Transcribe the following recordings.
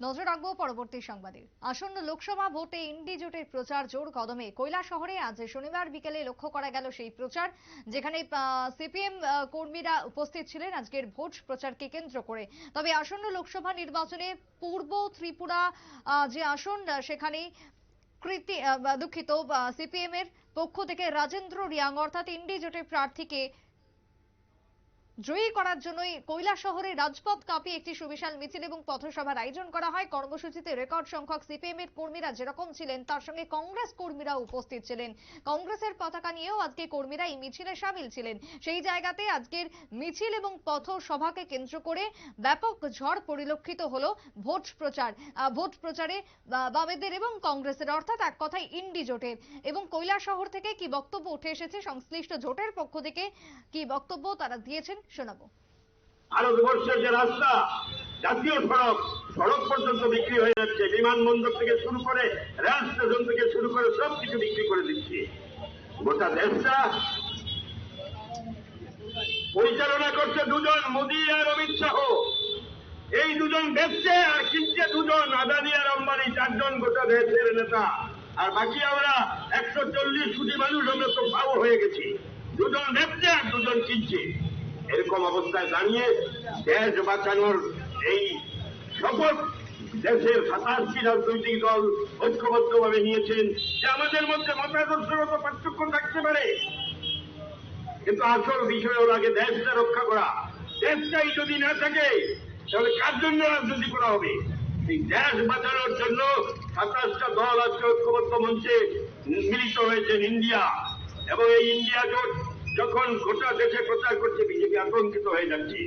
নজর রাখব পরবর্তী সংবাদে। আসন্ন লোকসভা ভোটে ইন্ডি জোটের প্রচার জোর কদমে। কৈলা শহরে আজ শনিবার বিকেলে লক্ষ্য করা গেল সেই প্রচার, যেখানে সিপিএম কর্মীরা উপস্থিত ছিলেন আজকের ভোট প্রচারকে কেন্দ্র করে। তবে আসন্ন লোকসভা নির্বাচনে পূর্ব ত্রিপুরা যে আসন সেখানে কৃতি দুঃখিত সিপিএম এর পক্ষ থেকে রাজেন্দ্র রিয়াং, অর্থাৎ ইন্ডি জোটের প্রার্থীকে জয়ী করার জন্যই কৈলা শহরে রাজপথ কাঁপিয়ে একটি সুবিশাল মিছিল এবং পথসভার আয়োজন করা হয়। কর্মসূচিতে রেকর্ড সংখ্যক সিপিএম এর কর্মীরা যেরকম ছিলেন, তার সঙ্গে কংগ্রেস কর্মীরা উপস্থিত ছিলেন। কংগ্রেসের পতাকা নিয়েও আজকে কর্মীরা এই মিছিলে সামিল ছিলেন। সেই জায়গাতে আজকের মিছিল এবং পথসভাকে কেন্দ্র করে ব্যাপক ঝড় পরিলক্ষিত হলো ভোট প্রচার। ভোট প্রচারে বামেদের এবং কংগ্রেসের অর্থাৎ এক কথায় ইন্ডি জোটের এবং কৈলা শহর থেকে কি বক্তব্য উঠে এসেছে, সংশ্লিষ্ট জোটের পক্ষ থেকে কি বক্তব্য তারা দিয়েছেন শোনাবো। ভারতবর্ষের যে রাস্তা, জাতীয় সড়ক সড়ক পর্যন্ত বিক্রি হয়ে যাচ্ছে। বিমানবন্দর থেকে শুরু করে রেল স্টেশন থেকে শুরু করে সব কিছু বিক্রি করে দিচ্ছে। গোটা দেশটা পরিচালনা করছে দুজন মোদী আর অমিত শাহ। এই দুজন বেচছে আর কিনছে দুজন, আদানি আর আম্বানি, চারজন গোটা দেশের নেতা। আর বাকি আমরা একশো চল্লিশ কোটি মানুষ, আমরা তো পাও হয়ে গেছি। দুজন বেচছে আর দুজন কিনছে। এরকম অবস্থায় দাঁড়িয়ে দেশ বাঁচানোর এই শপথ দেশের সাতাশটি রাজনৈতিক দল ঐক্যবদ্ধভাবে নিয়েছেন, যে আমাদের মধ্যে মতাদর্শগত পার্থক্য থাকতে পারে। কিন্তু আসল বিষয় হল আগে দেশটা রক্ষা করা। দেশটাই যদি না থাকে, তাহলে কার জন্য রাজনীতি করা হবে? এই দেশ বাঁচানোর জন্য সাতাশটা দল আজকে ঐক্যবদ্ধ মঞ্চে মিলিত হয়েছেন ইন্ডিয়া। এবং এই ইন্ডিয়া জোট যখন গোটা দেশে প্রচার করছে, বিজেপি আতঙ্কিত হয়ে যাচ্ছে।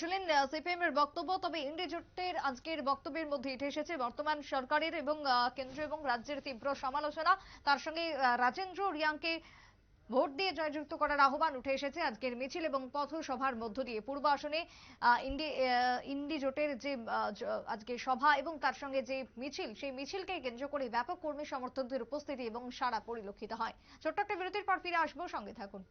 শুনলেন সিপিএম এর বক্তব্য, তবে ইন্ডি জোটের আজকের বক্তব্যের মধ্যে এটি এসেছে, বর্তমান সরকারের এবং কেন্দ্র এবং রাজ্যের তীব্র সমালোচনা। তার সঙ্গে রাজেন্দ্র রিয়াংকে ভোট দিয়ে জয়যুক্ত করার আহ্বান উঠে এসেছে আজকের মিছিল এবং পথসভার মধ্য দিয়ে। পূর্ব আসনে ইন্ডি ইন্ডি জোটের যে আজকে সভা এবং তার সঙ্গে যে মিছিল, সেই মিছিলকে কেন্দ্র করে ব্যাপক কর্মী সমর্থকদের উপস্থিতি এবং সারা পরিলক্ষিত হয়। ছোট্ট একটা বিরতির পর ফিরে আসব, সঙ্গে থাকুন।